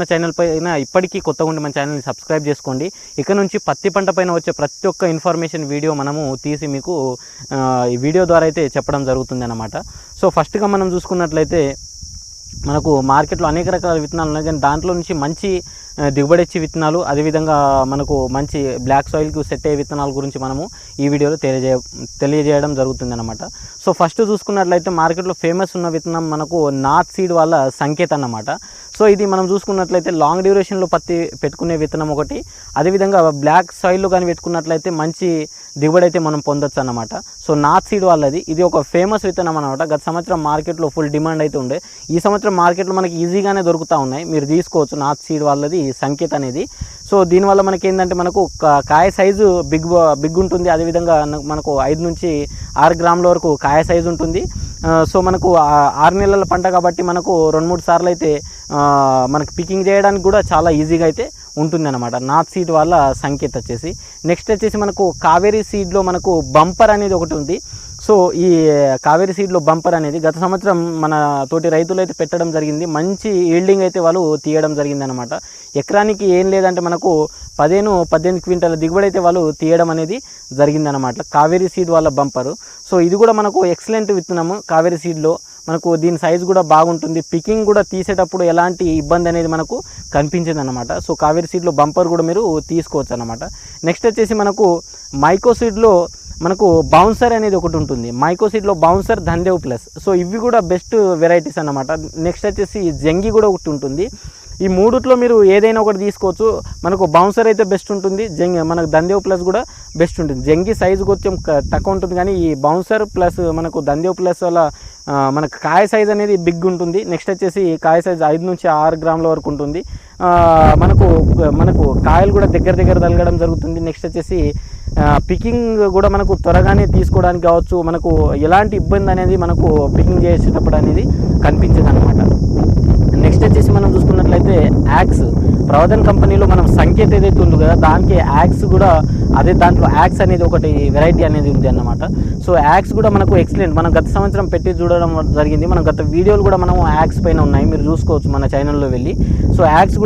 మన ఛానల్ పైన ఇప్పటికీ కొత్తగా ఉండి మన ఛానల్ని సబ్స్క్రైబ్ చేసుకోండి. ఇక నుంచి పత్తి పంట పైన వచ్చే ప్రతి ఒక్క ఇన్ఫర్మేషన్ వీడియో మనము తీసి మీకు ఈ వీడియో ద్వారా అయితే చెప్పడం జరుగుతుంది అన్నమాట. సో ఫస్ట్గా మనం చూసుకున్నట్లయితే మనకు మార్కెట్లో అనేక రకాల విత్తనాలు ఉన్నాయి. కానీ దాంట్లో నుంచి మంచి దిగుబడి ఇచ్చే విత్తనాలు అదేవిధంగా మనకు మంచి బ్లాక్ సాయిల్కి సెట్ అయ్యే విత్తనాల గురించి మనము ఈ వీడియోలో తెలియజేయ తెలియజేయడం జరుగుతుంది అనమాట సో ఫస్ట్ చూసుకున్నట్లయితే మార్కెట్లో ఫేమస్ ఉన్న విత్తనం మనకు నార్త్ సీడ్ వాళ్ళ సంకేత్ అన్నమాట. సో ఇది మనం చూసుకున్నట్లయితే లాంగ్ డ్యూరేషన్లో పత్తి పెట్టుకునే విత్తనం ఒకటి. అదేవిధంగా బ్లాక్ సాయిల్లో కానీ పెట్టుకున్నట్లయితే మంచి దిగుబడి అయితే మనం పొందొచ్చు అన్నమాట. సో నార్త్ సీడ్ వాళ్ళది. ఇది ఒక ఫేమస్ విత్తనం అనమాట గత సంవత్సరం మార్కెట్లో ఫుల్ డిమాండ్ అయితే ఉండే. ఈ సంవత్సరం మార్కెట్లో మనకి ఈజీగానే దొరుకుతూ ఉన్నాయి. మీరు తీసుకోవచ్చు నార్త్ సీడ్ వాళ్ళది. సంకేత్ అనేది సో దీనివల్ల మనకి ఏంటంటే మనకు కాయ సైజు బిగ్ బిగ్ ఉంటుంది అదేవిధంగా మనకు ఐదు నుంచి ఆరు గ్రాముల వరకు కాయ సైజు ఉంటుంది సో మనకు ఆరు నెలల పంట కాబట్టి మనకు రెండు మూడు సార్లు అయితే మనకు పికింగ్ చేయడానికి కూడా చాలా ఈజీగా అయితే ఉంటుంది అనమాట నార్త్ సీడ్ వాళ్ళ సంకేత్ వచ్చేసి నెక్స్ట్ వచ్చేసి మనకు కావేరీ సీడ్లో మనకు బంపర్ అనేది ఒకటి ఉంది సో ఈ కావేరీ సీడ్లో బంపర్ అనేది గత సంవత్సరం మన తోటి రైతులు అయితే పెట్టడం జరిగింది. మంచి ఈల్డింగ్ అయితే వాళ్ళు తీయడం జరిగింది అనమాట ఎకరానికి ఏం లేదంటే మనకు పదిహేను పద్దెనిమిది క్వింటాల దిగుబడి అయితే వాళ్ళు తీయడం అనేది జరిగిందనమాట కావేరీ సీడ్ వాళ్ళ బంపరు సో ఇది కూడా మనకు ఎక్సలెంట్ విత్తనము కావేరీ సీడ్లో మనకు దీని సైజ్ కూడా బాగుంటుంది. పికింగ్ కూడా తీసేటప్పుడు ఎలాంటి ఇబ్బంది అనేది మనకు కనిపించింది అనమాట సో కావేరీ సీడ్లో బంపర్ కూడా మీరు తీసుకోవచ్చు అనమాట నెక్స్ట్ వచ్చేసి మనకు మైకో సీడ్లో మనకు బౌన్సర్ అనేది ఒకటి ఉంటుంది. మైకోసిడ్లో బౌన్సర్ ధందేవ్ ప్లస్ సో ఇవి కూడా బెస్ట్ వెరైటీస్ అన్నమాట. నెక్స్ట్ వచ్చేసి జంగి కూడా ఒకటి ఉంటుంది. ఈ మూడుట్లో మీరు ఏదైనా ఒకటి తీసుకోవచ్చు. మనకు బౌన్సర్ అయితే బెస్ట్ ఉంటుంది. జంగి మనకు దందేవ్ ప్లస్ కూడా బెస్ట్ ఉంటుంది. జంగి సైజు కొంచెం తక్కువ ఉంటుంది కానీ ఈ బౌన్సర్ ప్లస్ మనకు దందేవ్ ప్లస్ వల్ల మనకు కాయ సైజ్ అనేది బిగ్ ఉంటుంది. నెక్స్ట్ వచ్చేసి కాయ సైజ్ ఐదు నుంచి ఆరు గ్రాముల వరకు ఉంటుంది. మనకు మనకు కాయలు కూడా దగ్గర దగ్గర తలగడం జరుగుతుంది. నెక్స్ట్ వచ్చేసి పికింగ్ కూడా మనకు త్వరగానే తీసుకోవడానికి కావచ్చు మనకు ఎలాంటి ఇబ్బంది అనేది మనకు పికింగ్ చేసేటప్పుడు అనేది కనిపించదు అనమాట నెక్స్ట్ వచ్చేసి మనం చూసుకున్నట్లయితే యాక్స్ ప్రవధన్ కంపెనీలో మనం సంకేత్ ఏదైతే ఉంది కదా దానికి యాక్స్ కూడా అదే దాంట్లో యాక్స్ అనేది ఒకటి వెరైటీ అనేది ఉంది అన్నమాట. సో యాక్స్ కూడా మనకు ఎక్సలెంట్ మనం గత సంవత్సరం పెట్టి చూడడం జరిగింది. మనం గత వీడియోలు కూడా మనం యాక్స్ పైన ఉన్నాయి. మీరు చూసుకోవచ్చు మన ఛానల్లో వెళ్ళి. So axe